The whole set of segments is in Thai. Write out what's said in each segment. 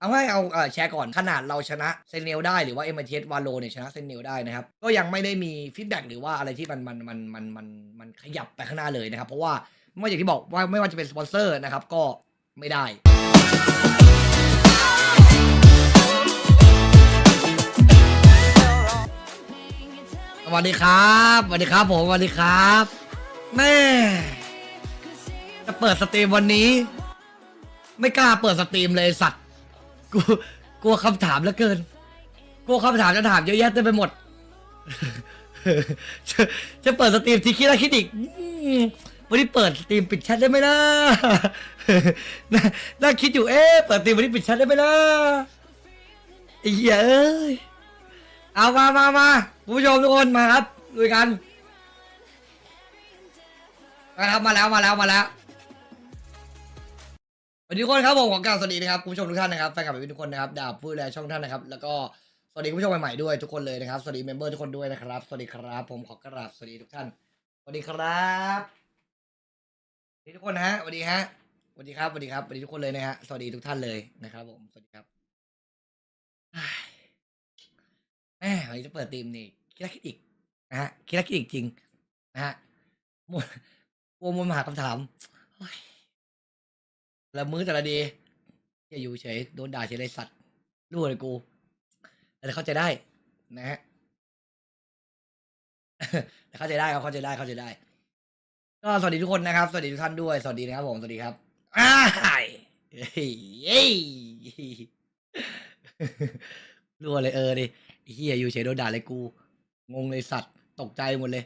เอาให้เอาแชร์ก่อนขนาดเราชนะเซนเนลได้หรือว่าเอ็มเทสวาโลเนี่ยชนะเซนเนลได้นะครับ ก็ยังไม่ได้มีฟีดแบ็กหรือว่าอะไรที่มันมันมันมันมันมันขยับไปข้างหน้าเลยนะครับ เพราะว่าไม่ว่าอย่างที่บอกว่าไม่ว่าจะเป็นสปอนเซอร์นะครับก็ไม่ได้สวัสดีครับสวัสดีครับผมสวัสดีครับแม่จะเปิดสตรีมวันนี้ ไม่กล้าเปิดสตรีมเลยสัตว์ กูกลัวคำถามเหลือเกิน กลัวคำถามจะถามเยอะแยะเต็มไปหมด จะจะเปิดสตรีมทีคิดแล้วคิดอีกอืมวันนี้เปิดสตรีมปิดแชทได้ไหมนะน่าน่าคิดอยู่เอ๊ะเปิดสตรีมวันนี้ปิดแชทได้ไหมนะไอ้เหี้ยเอ้ยเอามามามาคุณผู้ชมทุกคนมาครับลุยกันนะครับมาแล้วมาแล้วมาแล้ว สวัสดีทุกคนครับผมของกล่าวสวัสดีนะครับคุณผู้ชมทุกท่านนะครับแฟนคลับทุกคนนะครับดาบผู้ดูแลช่องท่านนะครับแล้วก็สวัสดีคุณผู้ชมใหม่ๆด้วยทุกคนเลยนะครับสวัสดีเมมเบอร์ทุกคนด้วยนะครับสวัสดีครับผมขอกราบสวัสดีทุกท่านสวัสดีครับสวัสดีทุกคนนะฮะสวัสดีฮะสวัสดีครับสวัสดีครับสวัสดีทุกคนเลยนะฮะสวัสดีทุกท่านเลยนะครับ ผมสวัสดีครับแหมวันนี้จะเปิดทีมนี่คิดแล้วคิดอีกนะฮะคิดแล้วคิดอีกจริงนะฮะมวลกลัวมวลมหาคำถามโอ้ย ละมื้อแต่ละดีอย่าอยู่เฉยโดนด่าเฉยเลยสัตว์รู้เลยกูแต่เข้าใจได้ นะฮะแต่เข้าใจได้ครับเข้าใจได้เข้าใจได้ ก็สวัสดีทุกคนนะครับ สวัสดีทุกท่านด้วย สวัสดีนะครับผมสวัสดีครับอ้ายเฮ้ยเฮ้ยรัวเลยเออดิเฮียอยู่เฉยโดนด่าเลยกู งงเลยสัตว์ตกใจหมดเลย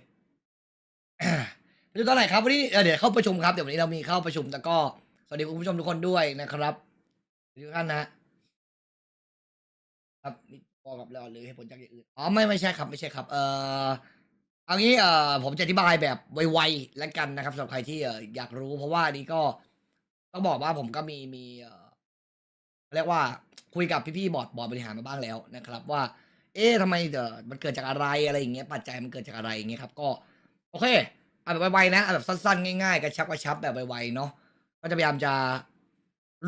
ไปดูตอนไหนครับวันนี้เดี๋ยวเข้าประชุมครับเดี๋ยววันนี้เรามีเข้าประชุมแล้วก็ วัสดีคุณผู้ชมทุกคนด้วยนะครับทุกท่านนะครับนี่พอกับเราหรือให้ผลจากอย่างอื่นอ๋อไม่ไม่ใช่ครับไม่ใช่ครับ เอ่อเอางี้เอ่อผมจะอธิบายแบบไวๆแล้วกันนะครับสำหรับใครที่เอ่ออยากรู้ เพราะว่านนี้ก็ต้องบอกว่าผมก็มีมีเอ่อเรียกว่าคุยกับพี่ๆบอร์ดบอร์ดบริหารมาบ้างแล้วนะครับ ว่า เอ๊ะทำไมเดอมันเกิดจากอะไรอะไรอย่างเงี้ยปัจจัยมันเกิดจากอะไรอย่างเงี้ยครับ ก็ โอเคเอาแบบไวๆนะเอาแบบสั้นๆง่ายๆกระชับกระชับแบบไวๆเนาะ ก็จะพยายามจะ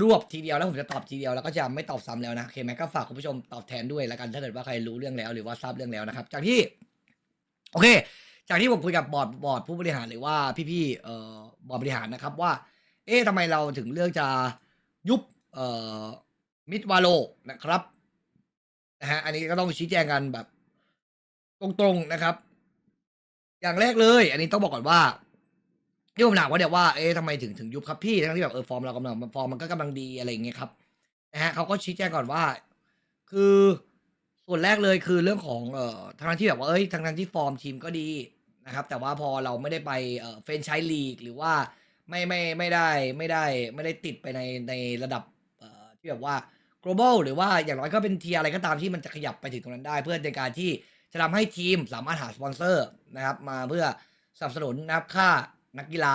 รวบทีเดียวแล้วผมจะตอบทีเดียวแล้วก็จะไม่ตอบซ้ำแล้วนะโอเคไหมก็ฝากคุณผู้ชมตอบแทนด้วยแล้วกันถ้าเกิดว่าใครรู้เรื่องแล้วหรือว่าทราบเรื่องแล้วนะครับ จากที่ โอเค จากที่ผมคุยกับบอร์ดบอร์ดผู้บริหารหรือว่าพี่ๆเอ่อบอร์ดบริหารนะครับว่า เอ๊ะทำไมเราถึงเลือกจะยุบเอ่อมิดวาโลนะครับนะฮะอันนี้ก็ต้องชี้แจงกันแบบ ตรงๆนะครับ อย่างแรกเลย อันนี้ต้องบอกก่อนว่า ที่ผมถามว่าเดี๋ยวว่าเอ๊ะทำไมถึงถึงยุบครับพี่ทั้งที่แบบเออฟอร์มเรากำลังฟอร์มมันก็กำลังดีอะไรอย่างเงี้ยครับนะฮะเขาก็ชี้แจงก่อนว่า คือส่วนแรกเลยคือเรื่องของเอ่อทางที่แบบว่าเอ้ยทางนั้นที่ฟอร์มทีมก็ดีนะครับ แต่ว่าพอเราไม่ได้ไปเอ่อเฟนชส์ลีกหรือว่าไม่ไม่ไม่ได้ไม่ได้ไม่ได้ติดไปในในระดับเอ่อที่แบบว่า global หรือว่าอย่างน้อยก็เป็นทีอะไรก็ตามที่มันจะขยับไปถึงตรงนั้นได้ เพื่อในการที่จะทำให้ทีมสามารถหาสปอนเซอร์นะครับ มาเพื่อสนับสนุนนะครับค่า นักกีฬา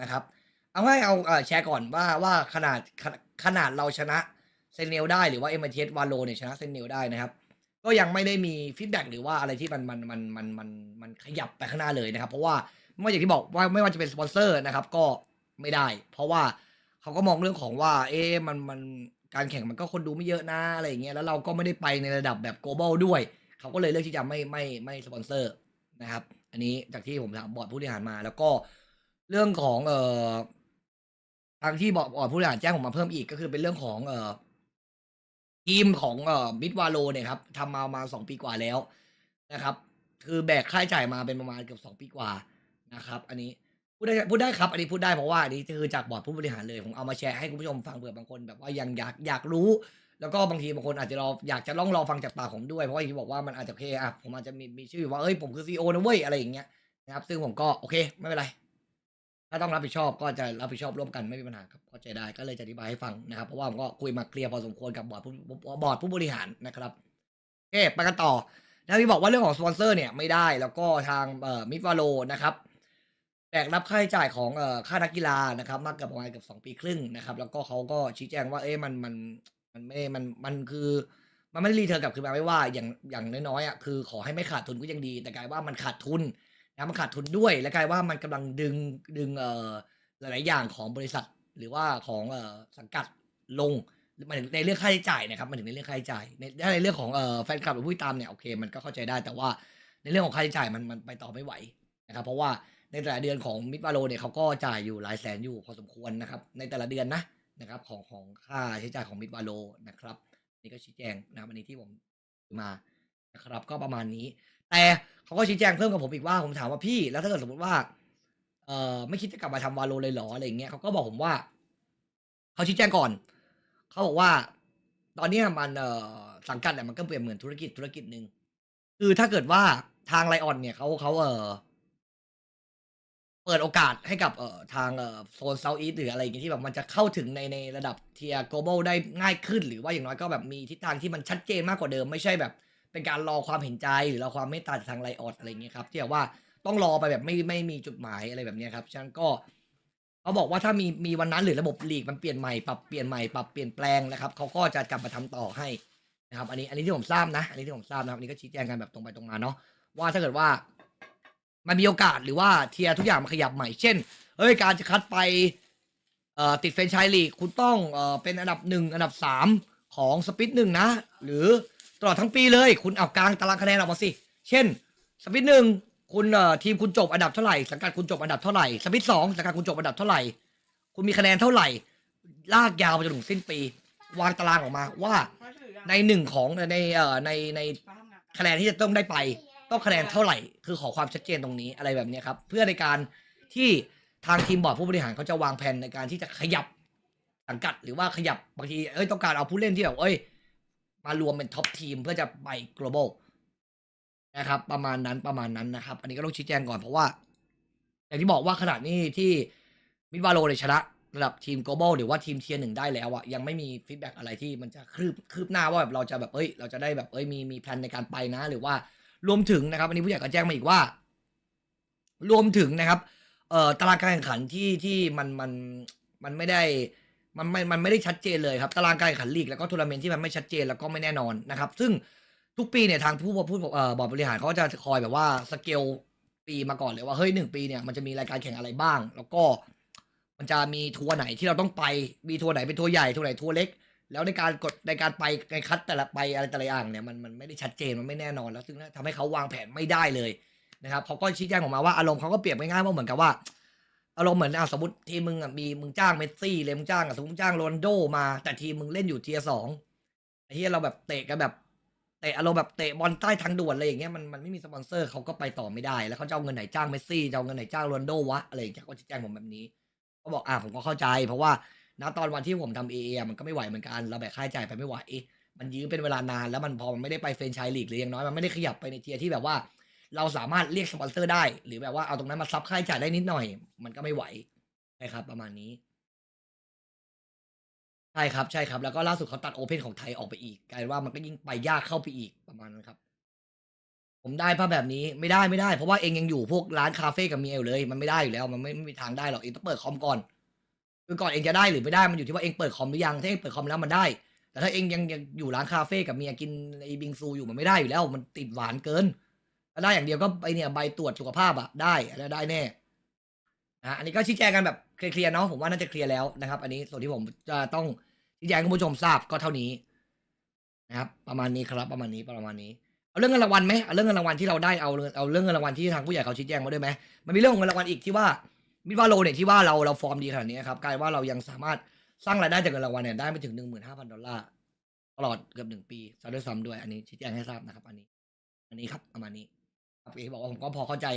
นะครับ เอาให้เอาแชร์ก่อนว่าว่าขนาดขนาดขนาดเราชนะเซนเนลได้หรือว่าเอ็มเทสวาโลเนี่ยชนะเซนเนลได้นะครับ ก็ยังไม่ได้มีฟีดแบ็กหรือว่าอะไรที่มันมันมันมันมันมันขยับไปข้างหน้าเลยนะครับ เพราะว่าไม่ว่าอย่างที่บอกว่าไม่ว่าจะเป็นสปอนเซอร์นะครับ ก็ไม่ได้ เพราะว่าเขาก็มองเรื่องของว่า เอ๊ะมันมันการแข่งมันก็คนดูไม่เยอะนะอะไรอย่างเงี้ยแล้วเราก็ไม่ได้ไปในระดับแบบ global ด้วย เขาก็เลยเลือกที่จะไม่ไม่ไม่สปอนเซอร์นะครับ อันนี้จากที่ผมถามบอร์ดผู้บริหารมา แล้วก็ เรื่องของเอ่อทางที่บอร์ดบอร์ดผู้บริหารแจ้งผมมาเพิ่มอีกก็คือเป็นเรื่องของเอ่อทีมของเอ่อมิดวาโลเนี่ยครับทำมามาสองปีกว่าแล้วนะครับ คือแบกค่าใช้จ่ายมาเป็นประมาณเกือบสองปีกว่านะครับ อันนี้พูดได้พูดได้ครับ อันนี้พูดได้เพราะว่าอันนี้คือจากบอร์ดผู้บริหารเลยผมเอามาแชร์ให้คุณผู้ชมฟังเผื่อบางคนแบบว่ายังอยากอยากรู้ แล้วก็บางทีบางคนอาจจะรออยากจะลองรอฟังจากปากผมด้วยเพราะว่างที่บอกว่ามันอาจจะโอเคอะผมอาจจะมีมีชื่อว่าเอ้ยผมคือซีโอนะเว้ยอะไรอย่างเงี้ยนะครับ ซึ่งผมก็โอเค ไม่เป็นไร ถ้าต้องรับผิดชอบก็จะรับผิดชอบร่วมกันไม่มีปัญหาครับเข้าใจได้ก็เลยจะอธิบายให้ฟังนะครับ เพราะว่าผมก็คุยมาเคลียร์พอสมควรกับบอร์ดผู้บอร์ดผู้บริหารนะครับโอเคไปกันต่อนะพี่บอกว่าเรื่องของสปอนเซอร์เนี่ยไม่ได้แล้วก็ทางเอ่อมิดวาโลนะครับแบกรับค่าใช้จ่ายของเอ่อค่านักกีฬานะครับมากเกือบประมาณเกือบสองปีครึ่งนะครับ แล้วก็เขาก็ชี้แจงว่าเอ๊ะมันมันมันไม่มันมันคือมันไม่รีเทิร์นกลับคือมาไม่ว่าอย่างอย่างน้อยๆอะคือขอให้ไม่ขาดทุนก็ยังดี แต่กลายว่ามันขาดทุน นะมันขาดทุนด้วยและกลายว่ามันกำลังดึงดึงเอ่อหลาย ๆ อย่างของบริษัทหรือว่าของเอ่อสังกัดลงมายถึงในเรื่องค่าใช้จ่ายนะครับมายถึงในเรื่องค่าใช้จ่ายในถ้าในเรื่องของเอ่อแฟนคลับหรือผู้ติดตามเนี่ยโอเคมันก็เข้าใจได้แต่ว่าในเรื่องของค่าใช้จ่ายมันมันไปต่อไม่ไหวนะครับ เพราะว่าในแต่ละเดือนของมิดวาโลเนี่ยเขาก็จ่ายอยู่หลายแสนอยู่พอสมควรนะครับ ในแต่ละเดือนนะนะครับของของค่าใช้จ่ายของมิดวาโลนะครับนี่ก็ชี้แจงนะครับอันนี้ที่ผมมานะครับ ก็ประมาณนี้ แต่เขาก็ชี้แจงเพิ่มกับผมอีกว่าผมถามว่าพี่แล้วถ้าเกิดสมมติว่า เอ่อไม่คิดจะกลับมาทำวาโลเลยเหรออะไรอย่างเงี้ยเขาก็บอกผมว่าเขาชี้แจงก่อนเขาบอกว่า ตอนเนี้ยมันเอ่อสังกัดเนี่ยมันก็เปรียบเหมือนธุรกิจธุรกิจหนึ่งคือถ้าเกิดว่าทางไลออนเนี่ยเขาเขาเออเปิดโอกาสให้กับเอ่อทางเอ่อโซนเซาท์อีสหรืออะไรอย่างเงี้ยที่แบบมันจะเข้าถึงในในระดับเทียร์ global ได้ง่ายขึ้น หรือว่าอย่างน้อยก็แบบมีทิศทางที่มันชัดเจนมากกว่าเดิมไม่ใช่แบบ เป็นการรอความเห็นใจหรือรอความเมตตาจากทางไลออดอะไรเงี้ยครับที่แบบว่าต้องรอไปแบบไม่ไม่มีจุดหมายอะไรแบบเนี้ยครับฉะนั้นก็เขาบอกว่าถ้ามีมีวันนั้นหรือระบบลีกมันเปลี่ยนใหม่ปรับเปลี่ยนใหม่ปรับเปลี่ยนแปลงนะครับเขาก็จะกลับมาทำต่อให้นะครับ อันนี้อันนี้ที่ผมทราบนะ อันนี้ที่ผมทราบนะครับอันนี้ก็ชี้แจงกันแบบตรงไปตรงมาเนาะว่าถ้าเกิดว่า มันมีโอกาสหรือว่าเทียร์ทุกอย่างมันขยับใหม่เช่นเฮ้ยการจะคัดไปเอ่อติดเฟรนไชายลีกคุณต้องเอ่อเป็นอันดับหนึ่งอันดับสามของสปิดหนึ่งนะ หรือ ตลอดทั้งปีเลย คุณเอากลางตารางคะแนนออกมาสิ เช่น สปิดหนึ่งคุณเอ่อทีมคุณจบอันดับเท่าไหร่สังกัดคุณจบอันดับเท่าไหร่สปิดสองสังกัดคุณจบอันดับเท่าไหร่ คุณมีคะแนนเท่าไหร่ ลากยาวไปจนถึงสิ้นปี วางตารางออกมาว่าในหนึ่งของในเอ่อในในคะแนนที่จะต้องได้ไป ต้องคะแนนเท่าไหร่ คือขอความชัดเจนตรงนี้อะไรแบบนี้ครับ เพื่อในการที่ทางทีมบอร์ดผู้บริหารเขาจะวางแผนในการที่จะขยับสังกัดหรือว่าขยับบางทีเอ้ยต้องการเอาผู้เล่นที่แบบเอ้ย มารวมเป็นท็อปทีมเพื่อจะไป global นะครับ ประมาณนั้นประมาณนั้นนะครับ อันนี้ก็ต้องชี้แจงก่อนเพราะว่า อย่างที่บอกว่าขนาดนี้ที่มิดวาโลเนี่ยชนะระดับทีม global หรือว่าทีมเทียร์หนึ่งได้แล้วอะยังไม่มีฟีดแบ็กอะไรที่มันจะคืบคืบหน้าว่าแบบเราจะแบบเอ้ย เราจะได้แบบเอ้ยมีมีแพลนในการไปนะ หรือว่ารวมถึงนะครับ อันนี้ผู้ใหญ่ก็แจ้งมาอีกว่า รวมถึงนะครับ เอ่อตารางการแข่งขันที่ที่มันมันมันไม่ได้ มันไม่ มันไม่ได้ชัดเจนเลยครับตารางการแข่งขันลีกแล้วก็ทัวร์นาเมนต์ที่มันไม่ชัดเจนแล้วก็ไม่แน่นอนนะครับซึ่งทุกปีเนี่ยทางผู้ผู้เอ่อบอร์ดบริหารเขาจะคอยแบบว่าสเกลปีมาก่อนเลยว่าเฮ้ยหนึ่งปีเนี่ยมันจะมีรายการแข่งอะไรบ้าง แล้วก็มันจะมีทัวร์ไหนที่เราต้องไปมีทัวร์ไหนเป็นทัวร์ใหญ่ทัวร์ไหนทัวร์เล็ก แล้วในการกดในการไปในคัดแต่ละไปอะไรแต่ละอย่างเนี่ยมันมันไม่ได้ชัดเจนมันไม่แน่นอนแล้ว ซึ่งทำให้เขาวางแผนไม่ได้เลยนะครับเขาก็ชี้แจงออกมาว่าอารมณ์เขาก็เปรียบง่ายๆว่าเหมือนกับว่า อารมณ์เหมือนอะสมมติทีมมึงอะมีมึงจ้างเมสซี่เลยมึงจ้างอะสมมติมึงจ้างโรนลโดมาแต่ทีมมึงเล่นอยู่เทียสองไอ้ที่เราแบบเตะกันแบบเตะอารมณ์แบบเตะบอลใต้ทางด่วนอะไรอย่างเงี้ยมันมันไม่มีสปอนเซอร์เขาก็ไปต่อไม่ได้ แล้วเขาจะเอาเงินไหนจ้างเมสซี่จะเอาเงินไหนจ้างโรนลโดวะอะไรอย่างเงี้ยเขาชี้แจงผมแบบนี้เขาบอกอะผมก็เข้าใจ เพราะว่าณตอนวันที่ผมทำเอเอมันก็ไม่ไหวเหมือนกันเราแบกค่าใช้จ่ายไปไม่ไหวมันยื้อเป็นเวลานานแล้วมันพอมันไม่ได้ไปเฟรนไชส์ลีกหรือย่างน้อยมันไม่ได้ขยับไปในเทียที่แบบว่า เราสามารถเรียกสปอนเซอร์ได้ หรือแบบว่าเอาตรงนั้นมาซับค่าใช้จ่ายได้นิดหน่อย มันก็ไม่ไหวใช่ครับ ประมาณนี้ใช่ครับใช่ครับ แล้วก็ล่าสุดเขาตัดโอเพนของไทยออกไปอีกกลายว่ามันก็ยิ่งไปยากเข้าไปอีกประมาณนั้นครับ ผมได้ภาพแบบนี้ไม่ได้ไม่ได้ เพราะว่าเองยังอยู่พวกร้านคาเฟ่กับเมียอยู่เลย มันไม่ได้อยู่แล้ว มันไม่ไม่มีทางได้หรอกเองต้องเปิดคอมก่อนคือก่อนเองจะได้หรือไม่ได้มันอยู่ที่ว่าเองเปิดคอมหรือยังถ้าเองเปิดคอมแล้วมันได้ แต่ถ้าเองยังยังอยู่ร้านคาเฟ่กับเมียกินไอ้บิงซูอยู่มันไม่ได้อยู่แล้ว มันติดหวานเกิน ได้อย่างเดียวก็ไปเนี่ยใบตรวจสุขภาพอะได้แล้วได้แน่นะอันนี้ก็ชี้แจงกันแบบเคลียร์ๆเนาะผมว่าน่าจะเคลียร์แล้วนะครับ อันนี้ส่วนที่ผมจะต้องชี้แจงคุณผู้ชมทราบก็เท่านี้นะครับ ประมาณนี้ครับประมาณนี้ประมาณนี้เอาเรื่องเงินรางวัลไหมเอาเรื่องเงินรางวัลที่เราได้เอาเอาเรื่องเงินรางวัลที่ทางผู้ใหญ่เขาชี้แจงมาด้วยไหมมันมีเรื่องของเงินรางวัลอีกที่ว่ามิดว่าโลเนี่ยที่ว่าเราเราฟอร์มดีขนาดนี้ครับกลายว่าเรายังสามารถสร้างรายได้จากเงินรางวัลเนี่ยได้ไปถึงหนึ่งหมื่นห้าพันดอลลาร์ตลอดเกือบหนึ่งปีซะด้วยซ้ำด้วยอันนี้ชี้แจงให้ทราบนะครับ อันนี้ อันนี้ครับประมาณนี้ ครับที่บอกว่าผมก็พอเข้าใจ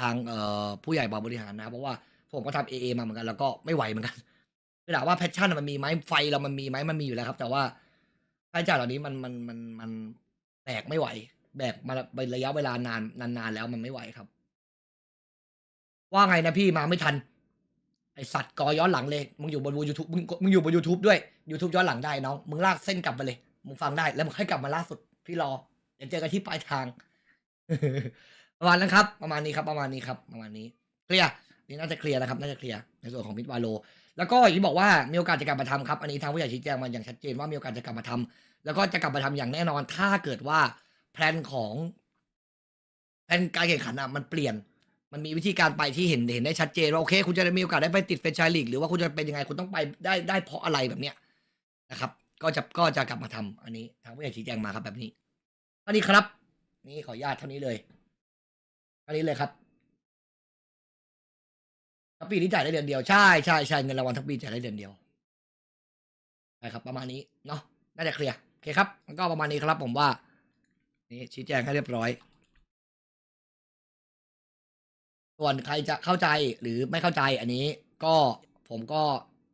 ทางเอ่อผู้ใหญ่บางบริหารนะ เพราะว่าผมก็ทำเอเอมาเหมือนกันแล้วก็ไม่ไหวเหมือนกันคือถามว่าแพชชั่นมันมีไหมไฟเรามันมีไหมมันมีอยู่แล้วครับ แต่ว่าค่าใช้จ่ายเหล่านี้มันมันมันมันแบกไม่ไหว แบกมาเป็นระยะเวลานานนานๆแล้วมันไม่ไหวครับ ว่าไงนะพี่มาไม่ทัน ไอสัตว์กอย้อนหลังเลยมึงอยู่บนยูทูบมึงมึงอยู่บน YouTube ด้วย YouTube ย้อนหลังได้น้องมึงลากเส้นกลับไปเลยมึงฟังได้แล้วมึงค่อยกลับมาล่าสุดพี่รอเดี๋ยวเจอกันที่ปลายทาง ประมาณนั้นครับ ประมาณนี้ครับ ประมาณนี้ครับ ประมาณนี้ เคลียร์นี่น่าจะเคลียร์นะครับ น่าจะเคลียร์ ในส่วนของมิดวาโล แล้วก็อย่างที่บอกว่ามีโอกาสจะกลับมาทำครับ อันนี้ทางผู้ใหญ่ชี้แจงมาอย่างชัดเจนว่ามีโอกาสจะกลับมาทำแล้วก็จะกลับมาทำอย่างแน่นอน ถ้าเกิดว่าแพลนของแพลนการแข่งขันอะมันเปลี่ยน มันมีวิธีการไปที่เห็นเห็นได้ชัดเจนว่าโอเค คุณจะได้มีโอกาสได้ไปติดเฟรนไชส์ลีกหรือว่าคุณจะเป็นยังไงคุณต้องไปได้ได้เพราะอะไรแบบเนี้ยนะครับ ก็จะก็จะกลับมาทำอันนี้ทางผู้ใหญ่ชี้แจงมาครับแบบนี้เท่านี้ครับ นี่ขออนุญาตเท่านี้เลยเท่านี้เลยครับทั้งปีนี้จ่ายได้เดือนเดียวใช่ใช่ใช่เงินรางวัลทั้งปีจ่ายได้เดือนเดียวใช่ครับประมาณนี้เนาะน่าจะเคลียร์โอเคครับก็ประมาณนี้ครับผมว่า นี่ชี้แจงให้เรียบร้อย ส่วนใครจะเข้าใจหรือไม่เข้าใจอันนี้ ก็ผมก็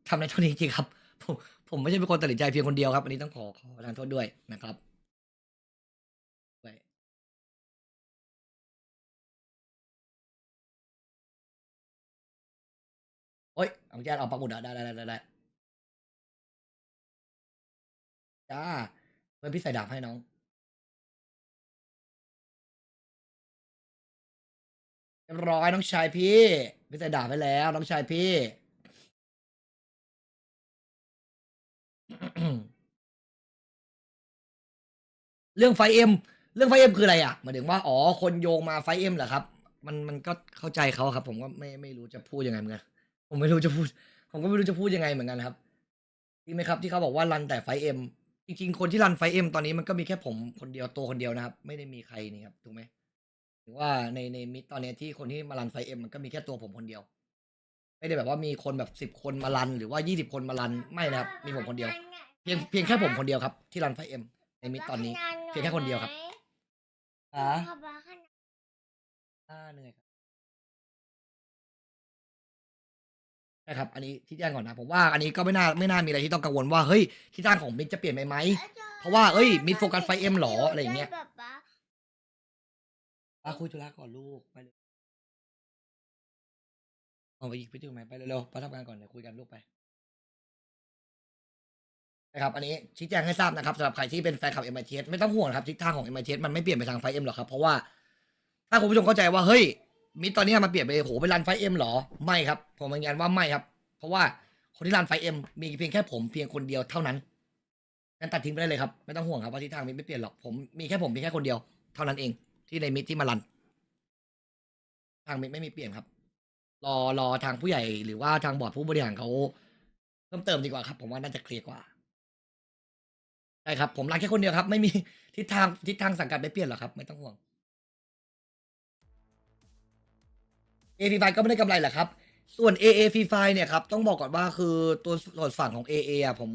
ทำในเท่านี้จริงครับ ผมผมไม่ใช่เป็นคนตัดสินใจเพียงคนเดียวครับ อันนี้ต้องขอขอประทานโทษด้วยนะครับ เอาแจ้เอาปักหมุดอะได้ได้ได้ได้ได้จ้าเพื่อนพี่ใส่ดาบให้น้องเรียบร้อยน้องชายพี่ พี่ใส่ดาบไปแล้ว น้องชายพี่เรื่องไฟเอ็มเรื่องไฟเอ็มคืออะไรอะหมายถึงว่าอ๋อคนโยงมาไฟเอ็มเหรอครับ มันมันก็เข้าใจเขาครับ ผมก็ไม่ไม่รู้จะพูดยังไงเหมือนกัน ผมไม่รู้จะพูด ผมก็ไม่รู้จะพูดยังไงเหมือนกันครับจริงไหมครับที่เขาบอกว่ารันแต่ไฟเอ็มจริงๆคนที่รันไฟเอ็มตอนนี้มันก็มีแค่ผมคนเดียวตัวคนเดียวนะครับ ไม่ได้มีใครนี่ครับถูกไหมถึงว่าในในมิตตอนเนี้ยที่คนที่มารันไฟเอ็มมันก็มีแค่ตัวผมคนเดียว ไม่ได้แบบว่ามีคนแบบสิบคนมารันหรือว่ายี่สิบคนมารันไม่นะครับ มีผมคนเดียว เพียงเพียงแค่ผมคนเดียวครับ ที่รันไฟเอ็มในมิตตอนนี้ เพียงแค่คนเดียวครับอ่าขับรถขนาดอ่าเหนื่อยครับ ใช่ครับ อันนี้ที่แจ้งก่อนนะ ผมว่าอันนี้ก็ไม่น่าไม่น่ามีอะไรที่ต้องกังวลว่าเฮ้ยที่ตั้งของมิตจะเปลี่ยนไปไหม เพราะว่าเอ้ยมิดโฟกัสไฟเอ็มหรออะไรอย่างเงี้ยแบบว่าคุยธุระก่อนลูกไปเลยเอาไปอีกไปดูไหมไปเร็วๆไปทำงานก่อนเดี๋ยวคุยกันลูกไปนะครับอันนี้ชี้แจงให้ทราบนะครับสำหรับใครที่เป็นแฟนคลับ m อ t s ไม่ต้องห่วงครับทิศทางของ m อ t s มันไม่เปลี่ยนไปทางไฟเอ็มหรอกครับ เพราะว่า ถ้าคุณผู้ชมเข้าใจว่า เฮ้ย มิดตอนนี้มันเปลี่ยนไปโหไปรันไฟเอ็มหรอไม่ครับผมยืนยันว่าไม่ครับ เพราะว่าคนที่รันไฟเอ็มมีเพียงแค่ผมเพียงคนเดียวเท่านั้นงั้นตัดทิ้งไปได้เลยครับไม่ต้องห่วงครับว่าทิศทางมิดไม่เปลี่ยนหรอกผมมีแค่ผมเพียงแค่คนเดียวเท่านั้นเอง ที่ในมิดที่มารัน ทางมิดไม่มีเปลี่ยนครับ รอรอทางผู้ใหญ่หรือว่าทางบอร์ดผู้บริหารเขาเพิ่มเติมดีกว่าครับ ผมว่าน่าจะเคลียร์กว่าใช่ครับ ผมรักแค่คนเดียวครับ ไม่มีทิศทางทิศทางสังกัดไม่เปลี่ยนหรอกครับ ไม่ต้องห่วง เอฟีไฟก็ไม่ได้กำไรแหละครับ ส่วน AA ฟรีไฟเนี่ยครับ ต้องบอกก่อนว่าคือตัวส่วนฝั่งของ AA อะผม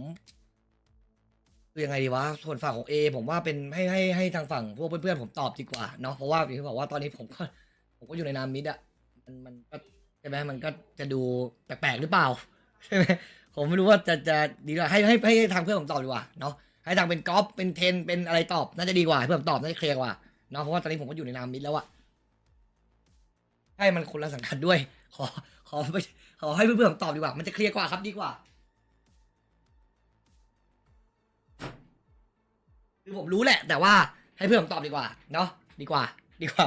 คือยังไงดีวะ ส่วนฝั่งของ A ผมว่าเป็นให้ให้ให้ทางฝั่งพวกเพื่อนๆผมตอบดีกว่าเนาะเพราะว่าอย่างที่บอกว่าตอนนี้ผมก็ ผมก็อยู่ในนามมิดอะมันมันก็ใช่ไหมมันก็จะดูแปลกๆหรือเปล่าใช่ไหมผมไม่รู้ว่าจะจะดีกว่าให้ให้ให้ทางเพื่อนผมตอบดีกว่าเนาะให้ทางเป็นกอล์ฟเป็นเทนเป็นอะไรตอบน่าจะดีกว่าให้เพื่อนผมตอบน่าจะเคลียร์กว่าเนาะเพราะว่าตอนนี้ผมก็อยู่ในนามมิดแล้วอะ ให้มันคนละสังกัดด้วย ขอขอไม่ขอให้เพื่อนๆผมตอบดีกว่า มันจะเคลียร์กว่าครับดีกว่า คือผมรู้แหละ แต่ว่าให้เพื่อนผมตอบดีกว่า เนาะดีกว่า ดีกว่า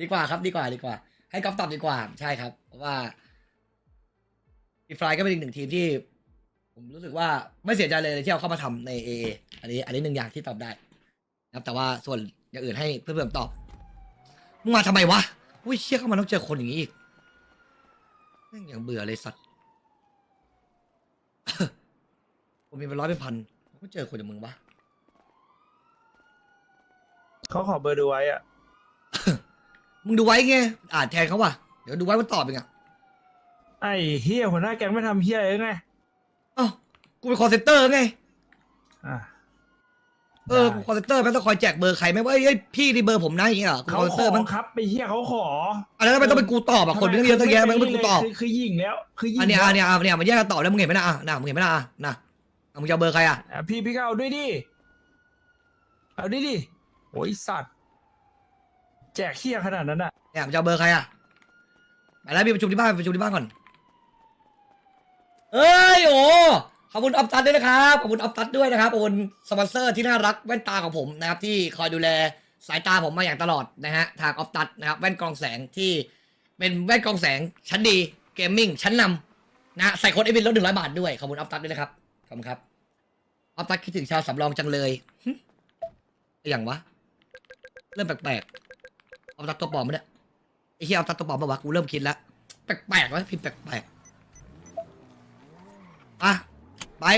ดีกว่าครับ ดีกว่าดีกว่า ให้กอฟตอบดีกว่า ใช่ครับ เพราะว่าอีฟลายก็เป็นอีกหนึ่งทีมที่ ผมรู้สึกว่าไม่เสียใจเลยที่เอาเข้ามาทำในเออันนี้ อันนี้หนึ่งอย่างที่ตอบได้ ครับ แต่ว่าส่วนอย่างอื่นให้เพื่อนๆตอบมึงมาทำไมวะ อุ้ยเชี่ยเข้ามาต้องเจอคนอย่างนี้อีกแม่งอย่างเบื่อเลยสัตว์ ผมมีเป็นร้อยเป็นพันผมก็เจอคนอย่างมึงวะเขาขอเบอร์ดูไว้อะมึงดูไว้ไงอ่านแทนเขาว่ะเดี๋ยวดูไว้มันตอบเองอะไอ้เฮียหัวหน้าแก๊งไม่ทำเฮียเองไงเอ้ากูเป็นคอเซนเตอร์ไงอะ เออกูคอเซนเตอร์แม่งต้องคอยแจกเบอร์ใครไหมว่าเอ้ยเอ้ยพี่นี่เบอร์ผมนะอย่างเงี้ยเหรอกูเขาคอเซนขเตออร์มันครับไปเฮียเขาขออันนั้นทำไมต้องเป็นกูตอบอะคนมันตั้งเยอะตั้งแยะมันไม่เป็นกูตอบ คือคือยิงแล้วคือยิงอันเนี้ยแล้วอันเนี้ยอันเนี้ยมันแยกกันตอบแล้วมึงเห็นไหมนะอะนะมึงเห็นไหมนะอะนะอะมึงจะเอาเบอร์ใครอะอะพี่พี่ก็เอาด้วยดิเอาด้วยดิโอ้ยสัตว์ แจกเฮียขนาดนั้นอะเนี่ยมึงจะเอาเบอร์ใครอะไปแล้วมีประชุมที่บ้านไปประชุมที่บ้านก่อนเอ้ยโอ้ ขอบคุณออฟตัดด้วยนะครับขอบคุณออฟตัดด้วยนะครับขอบคุณสปอนเซอร์ที่น่ารักแว่นตาของผมนะครับที่คอยดูแลสายตาผมมาอย่างตลอดนะฮะทางออฟตัดนะครับแว่นกรองแสงที่เป็นแว่นกรองแสงชั้นดีเกมมิ่งชั้นนำนะใส่โค้ดเอวินลดหนึ่งร้อยบาทด้วยขอบคุณออฟตัดด้วยนะครับขอบคุณครับออฟตัดคิดถึงชาวสำรองจังเลยหึอย่างวะเริ่มแปลกๆออฟตัดตัวปลอมมั้เนี่ยไอ้เหี้ยออฟตัดตัวปลอมปะวะกูเริ่มคิดแล้วแปลกๆวะพิมพ์แปลกๆอะ ไป